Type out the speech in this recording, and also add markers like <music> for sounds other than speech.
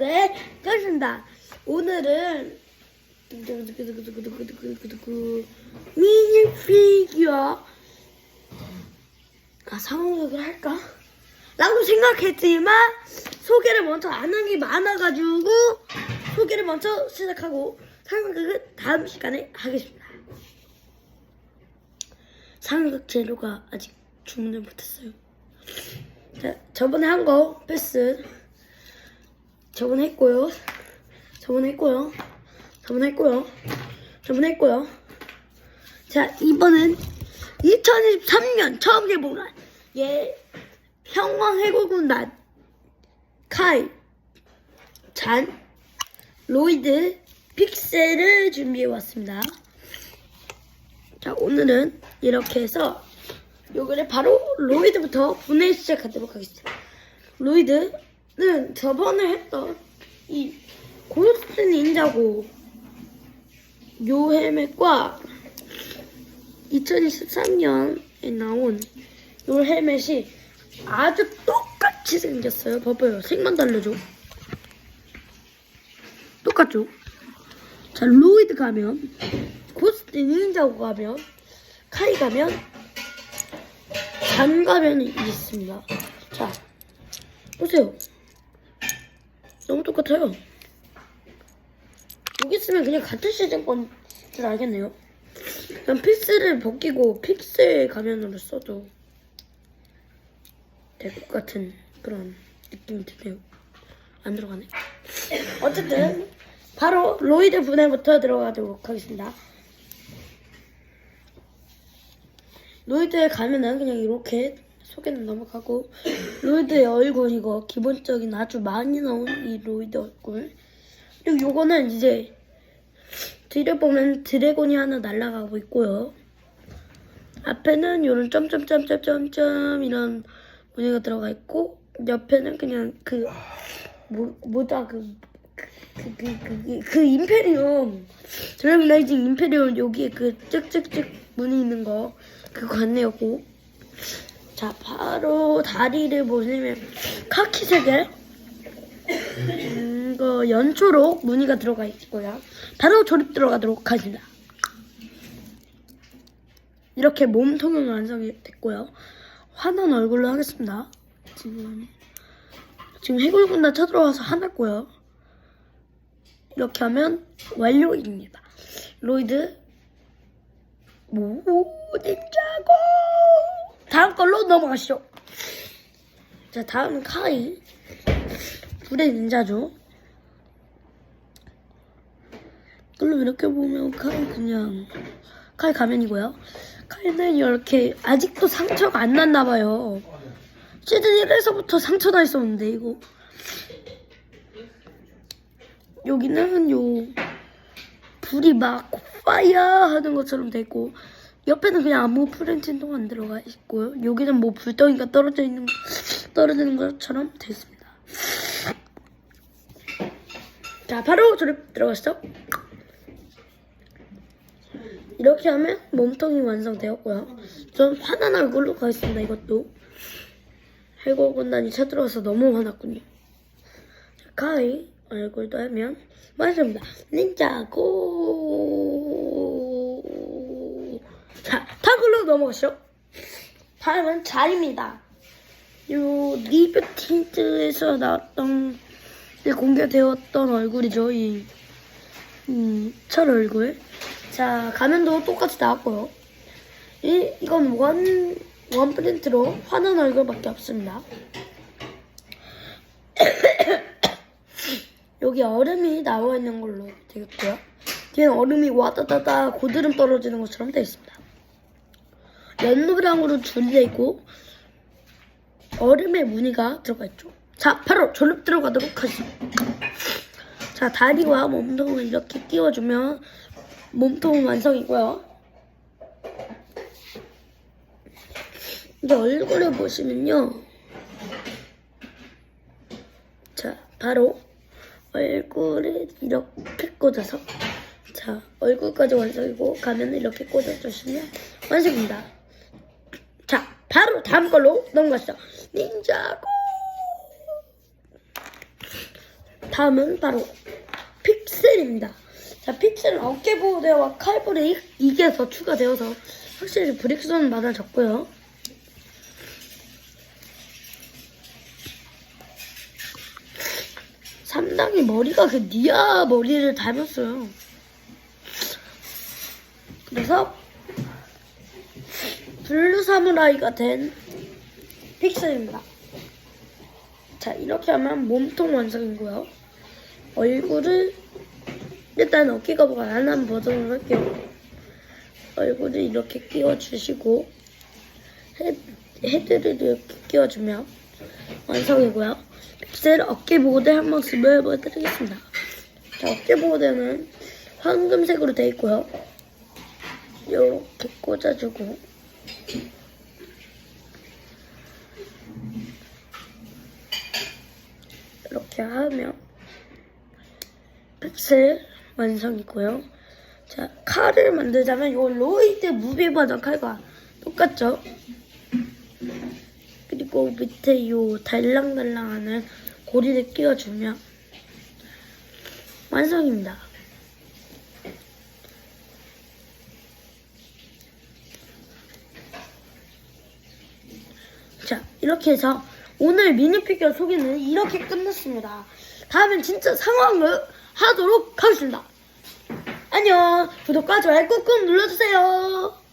하겠습니다. 오늘은 미니 피규어 아, 상황극을 할까? 라고 생각했지만 소개를 먼저 안 한 게 많아가지고 소개를 먼저 시작하고 상황극은 다음 시간에 하겠습니다. 상황극 재료가 아직 주문을 못했어요. 자, 저번에 한 거 패스. 저번에 했고요. 저번에 했고요. 저번에 했고요. 저번에 했고요. 자, 이번엔 2023년 처음 개봉한 예 평왕 해골군단 카이 잔 로이드 픽셀을 준비해 왔습니다. 자, 오늘은 이렇게 해서 요거를 바로 로이드부터 분해 시작하도록 하겠습니다. 로이드 는 저번에 했던 이 고스트 닌자고 요 헬멧과 2023년에 나온 요 헬멧이 아주 똑같이 생겼어요. 봐봐요. 색만 달라져. 똑같죠? 자, 로이드 가면, 고스트 닌자고 가면, 카이 가면, 단 가면이 있습니다. 자, 보세요. 너무 똑같아요. 여기 있으면 그냥 같은 시즌 건 줄 알겠네요. 그냥 픽셀을 벗기고 픽셀 가면으로 써도 될 것 같은 그런 느낌이 드네요. 안 들어가네. 어쨌든 바로 로이드 분해부터 들어가도록 하겠습니다. 로이드에 가면은 그냥 이렇게 소개는 넘어가고 로이드의 얼굴 이거 기본적인 아주 많이 나온 이 로이드 얼굴. 그리고 요거는 이제 뒤를 보면 드래곤이 하나 날아가고 있고요. 앞에는 요런 점점점점점점 이런 무늬가 들어가 있고 옆에는 그냥 그 뭐, 뭐다 그 그, 그, 그, 그, 그 임페리움. 드래곤 라이징 임페리움 여기에 그 쭉쭉쭉 무늬 있는 거 그거 같네요 고. 자 바로 다리를 보시면 카키색에 음, 이거 연초록 무늬가 들어가 있고요. 바로 조립 들어가도록 하겠습니다. 이렇게 몸 통은 완성이 됐고요. 환한 얼굴로 하겠습니다. 지금 지금 해골군단 쳐들어와서 화났고요. 이렇게 하면 완료입니다. 로이드 모닌자고 다음 걸로 넘어가시죠. 자 다음은 카이 불의 닌자죠. 그럼 이렇게 보면 카이 그냥 카이 가면이고요. 카이는 이렇게 아직도 상처가 안 났나 봐요. 시즌 1에서부터 상처 나 있었는데 이거 여기는 요 불이 막 파이어 하는 것처럼 돼 있고 옆에는 그냥 아무 프렌팅도 안 들어가 있고요. 여기는 뭐 불덩이가 떨어져 있는 떨어지는 것처럼 돼 있습니다. 자, 바로 조립 들어갔어. 이렇게 하면 몸통이 완성되었고요. 전 화난 얼굴로 가겠습니다. 이것도 해골군단이 쳐들어와서 너무 화났군요. 자, 카이 얼굴도 하면 맞습니다. 닌자고 자, 타글로 넘어가시죠. 다음은 잘입니다. 요 리뷰 틴트에서 나왔던 공개되었던 얼굴이죠. 이, 이, 철 얼굴. 자, 가면도 똑같이 나왔고요. 이, 이건 원, 원 프린트로 화난 얼굴밖에 없습니다. <coughs> 여기 얼음이 나와 있는 걸로 되겠고요. 뒤에는 얼음이 와다다다 고드름 떨어지는 것처럼 되어 있습니다. 연노랑으로 줄려 있고 얼음의 무늬가 들어가 있죠. 자, 바로 졸업 들어가도록 하죠. 자, 다리와 몸통을 이렇게 끼워주면 몸통 완성이고요. 이제 얼굴을 보시면요. 자, 바로 얼굴에 이렇게 꽂아서 자 얼굴까지 완성이고 가면을 이렇게 꽂아주시면 완성입니다. 자 바로 다음 걸로 넘어가시죠. 닌자고 다음은 바로 픽셀입니다. 자, 픽셀은 어깨 보호대와 칼 브레이크 이게 더 추가되어서 확실히 브릭스는 많아졌고요. 상당히 머리가 그 니아 머리를 닮았어요. 그래서 블루 사무라이가 된 픽셀입니다. 자, 이렇게 하면 몸통 완성이고요. 얼굴을 일단 어깨가 가난한 버전으로 할게요. 얼굴을 이렇게 끼워주시고 헤, 헤드를 이렇게 끼워주면 완성이고요. 픽셀 어깨 보호대 한 모습을 보여드리겠습니다. 자, 어깨 보호대는 황금색으로 되어 있고요. 이렇게 꽂아주고 이렇게 하면 픽셀 완성이고요. 자, 칼을 만들자면 이 로이드 무비 버전 칼과 똑같죠? 그리고 밑에 이 달랑달랑하는 고리를 끼워주면 완성입니다. 자, 이렇게 해서 오늘 미니 피규어 소개는 이렇게 끝났습니다. 다음엔 진짜 상황을 하도록 하겠습니다. 안녕. 구독과 좋아요 꾹꾹 눌러주세요.